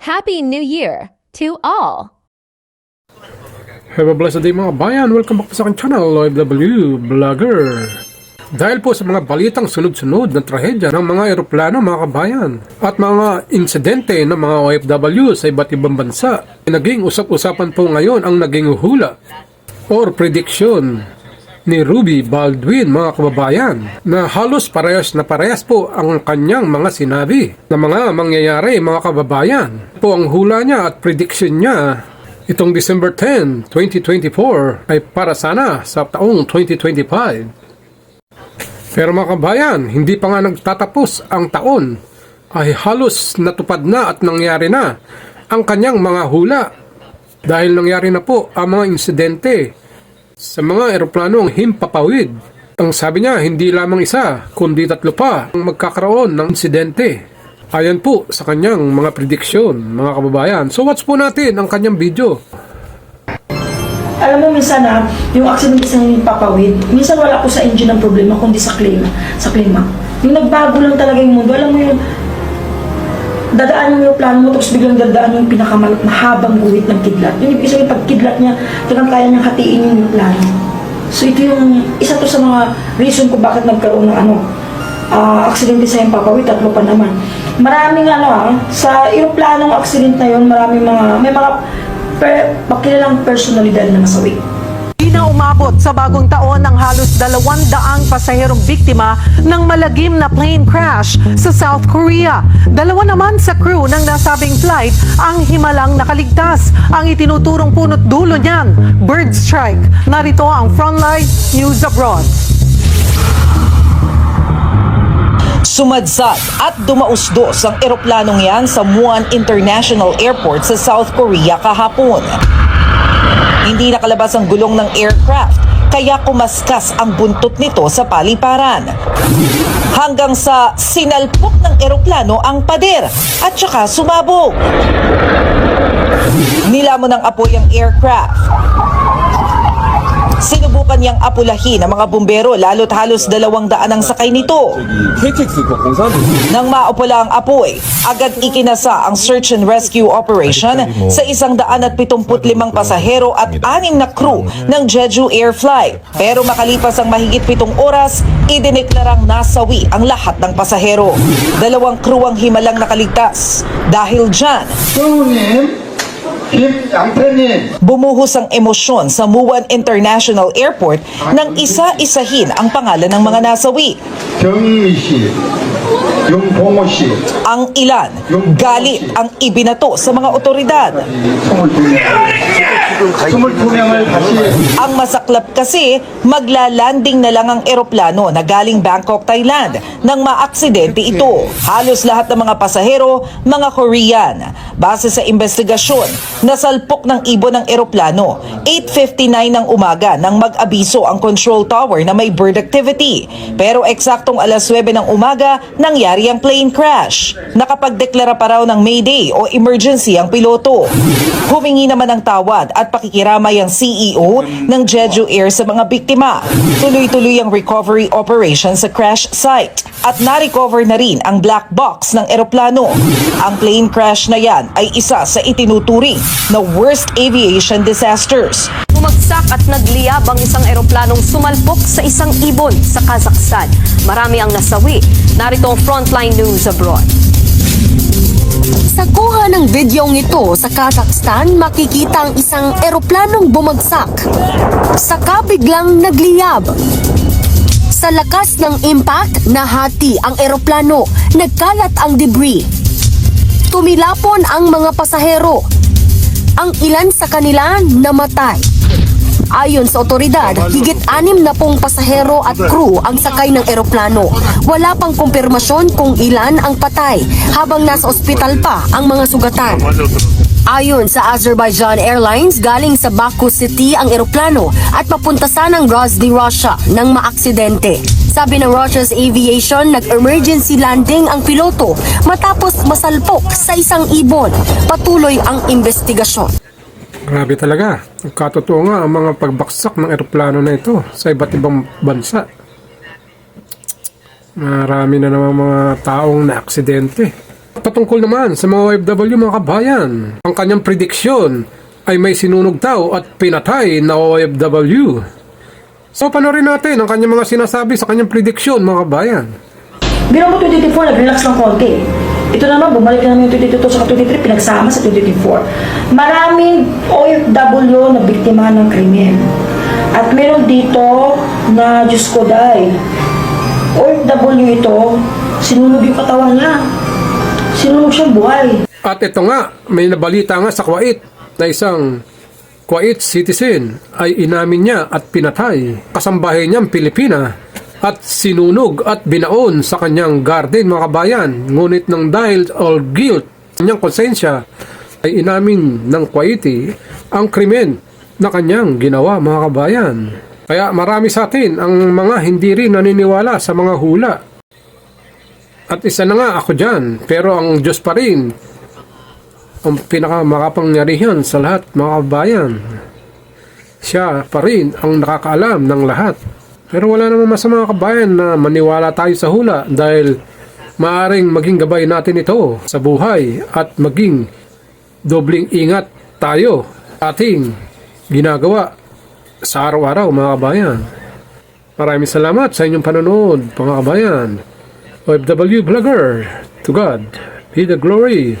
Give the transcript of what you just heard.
Happy New Year to all! Have a blessed day mga bayan! Welcome back sa aking channel, OFW Vlogger. Dahil po sa mga balitang sunod-sunod na trahedya ng mga eroplano mga kabayan at mga insidente ng mga OFW sa iba't ibang bansa, naging usap-usapan po ngayon ang naging hula or prediction ni Ruby Baldwin mga kababayan na halos parehas na parehas po ang kanyang mga sinabi na mga mangyayari mga kababayan. Po ang hula niya at prediction niya itong December 10, 2024 ay para sana sa taong 2025 pero mga kabayan, hindi pa nga nagtatapos ang taon ay halos natupad na at nangyari na ang kanyang mga hula. Dahil nangyari na po ang mga insidente sa mga eroplanong himpapawid. Ang sabi niya, hindi lamang isa, kundi tatlo pa ang magkakaroon ng insidente. Ayan po sa kanyang mga prediksyon, mga kababayan. So watch po natin ang kanyang video. Alam mo, minsan na, yung accident isa yung papawid, minsan wala ko sa engine ang problema, kundi sa klima. Sa klima. Yung nagbago lang talaga yung mundo, alam mo yung dadaan yung plano mo, tapos biglang dadaan yung pinakamalot na habang guhit ng kidlat. Yung ibig sabihin, pag kidlat niya, talagang kaya niyang hatiin yung plano. So ito yung, isa to sa mga reason kung bakit nagkaroon ng ano, ah aksidente sa yung papawid, tatlo pa naman. Maraming ano ah, sa aeroplanong accident na yun, maraming mga, may mga per, makilalang personalidad na nasawi. Na umabot sa bagong taon ng halos dalawang daang pasaherong biktima ng malagim na plane crash sa South Korea. Dalawa naman sa crew ng nasabing flight ang himalang nakaligtas. Ang itinuturong punot dulo niyan, bird strike. Narito ang Frontline News Abroad. Sumadsad at dumausdos ang eroplanong yan sa Muan International Airport sa South Korea kahapon. Hindi nakalabas ang gulong ng aircraft kaya kumaskas ang buntot nito sa paliparan. Hanggang sa sinalpok ng eroplano ang pader at saka sumabog. Nilamon ng apoy ang aircraft. Sinubukan niyang apulahin ang mga bumbero lalo't halos dalawang daan ang sakay nito. Nang maupula ang apoy, agad ikinasa ang search and rescue operation sa isang daan at pitumput limang pasahero at anim na crew ng Jeju Air Flight. Pero makalipas ang mahigit pitong oras, idineklarang nasawi ang lahat ng pasahero. Dalawang crew ang himalang nakaligtas. Dahil dyan, Kim Bumuhos ang emosyon sa Muan International Airport nang isa-isahin ang pangalan ng mga nasawi. Chong Mishi. Ang ilan, galit ang ibinato sa mga otoridad. Ang masaklap kasi, maglalanding na lang ang eroplano na galing Bangkok, Thailand nang maaksidente ito. Halos lahat ng mga pasahero, mga Korean. Base sa investigasyon, nasalpok ng ibon ng eroplano. 8.59 ng umaga nang mag-abiso ang control tower na may bird activity. Pero eksaktong alas 9 ng umaga nangyari ang plane crash. Nakapagdeklara pa raw ng Mayday o emergency ang piloto. Humingi naman ng tawad at pakikiramay ang CEO ng Jeju Air sa mga biktima. Tuloy-tuloy ang recovery operation sa crash site at na-recover na rin ang black box ng eroplano. Ang plane crash na yan ay isa sa itinuturing na worst aviation disasters. Bumagsak at nagliyab ang isang eroplanong sumalpok sa isang ibon sa Kazakhstan. Marami ang nasawi. Narito ang Frontline News Abroad. Sa kuha ng videong ito sa Kazakhstan, makikita ang isang eroplanong bumagsak. Saka biglang nagliyab. Sa lakas ng impact, nahati ang eroplano, nagkalat ang debris. Tumilapon ang mga pasahero. Ang ilan sa kanila namatay. Ayon sa otoridad, higit anim na pong pasahero at crew ang sakay ng eroplano. Wala pang kumpirmasyon kung ilan ang patay habang nasa ospital pa ang mga sugatan. Ayon sa Azerbaijan Airlines, galing sa Baku City ang eroplano at papunta sanang Grozny, Russia nang maaksidente. Sabi ng Russia's Aviation, nag-emergency landing ang piloto matapos masalpok sa isang ibon. Patuloy ang investigasyon. Grabe talaga. Katotoo nga ang mga pagbaksak ng eroplano na ito sa iba't ibang bansa. Marami na naman mga taong na aksidente. Patungkol naman sa mga OFW mga kabayan, ang kanyang prediksyon ay may sinunog daw at pinatay na OFW. So panoorin natin ang kanyang mga sinasabi sa kanyang prediksyon mga kabayan. Biro mo 2024, nag-relax ng konti. Ito naman, bumalik na namin yung 2022 sa 2023, pinagsama sa 2024. Maraming OFW na biktima ng krimen. At meron dito na, Diyos ko dahil, OFW ito, sinunog yung katawan niya. Sinunog siyang buhay. At ito nga, may nabalita nga sa Kuwait na isang Kuwait citizen ay inamin niya at pinatay kasambahay niyang Pilipina at sinunog at binaon sa kanyang garden mga kabayan. Ngunit nang dahil all guilt kanyang konsensya ay inamin ng Kuwaiti ang krimen na kanyang ginawa mga kabayan. Kaya marami sa atin ang mga hindi rin naniniwala sa mga hula. At isa na nga ako dyan, pero ang Diyos pa rin ang pinakamakapangyarihan sa lahat mga kabayan. Siya pa rin ang nakakaalam ng lahat. Pero wala namang masama kabayan na maniwala tayo sa hula dahil maaring maging gabay natin ito sa buhay at maging dobling ingat tayo ating ginagawa sa araw-araw mga kabayan. Maraming salamat sa inyong panonood mga kabayan. OFW Vlogger, to God be the glory.